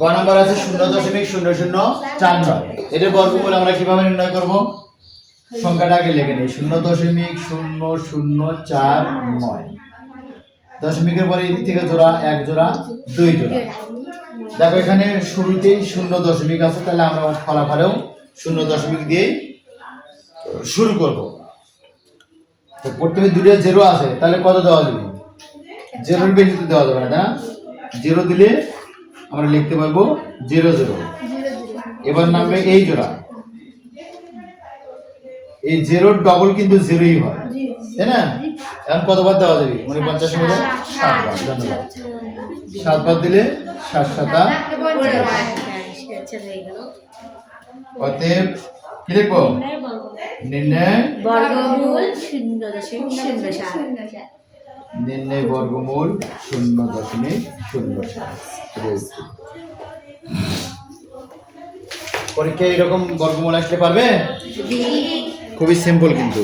গ নাম্বার আছে শূন্য দশমিক শূন্য শূন্য চার নয়। এটার বর্গমূল আমরা কীভাবে নির্ণয় করব? সংখ্যাটা আগে লিখে নিই। শূন্য দশমিক শূন্য শূন্য চার নয়। দশমিকের পরে থেকে জোড়া, এক জোড়া, দুই জোড়া। দেখো এখানে শুরুতেই শূন্য দশমিক আছে, তাহলে আমরা ফলাফলেও শূন্য দশমিক দিয়েই শুরু করব। তো প্রথমে দুটো জিরো আছে, তাহলে কত দেওয়া যাবে? জিরোর বেশি তো দেওয়া যাবে না, তাই না? জিরো দিলে আমরা লিখতে পারব জিরো জিরো। এবার নামবে এই জোড়া। এই জিরোর ডবল কিন্তু জিরোই হয়। তাই না? এখন কতবার দেওয়া যাবে? মানে পঞ্চাশ মধ্যে সাতবার। ধন্যবাদ। সাতবার দিলে সাত সাতা। অতএব কি লিখব? নির্ণয় বর্গমূল শূন্য দশমিক শূন্য সাত। নির্ণয় বর্গমূল শূন্য দশমিক শূন্য। পরীক্ষায় এরকম বর্গমূল আসতে পারবে? খুবই সিম্পল কিন্তু।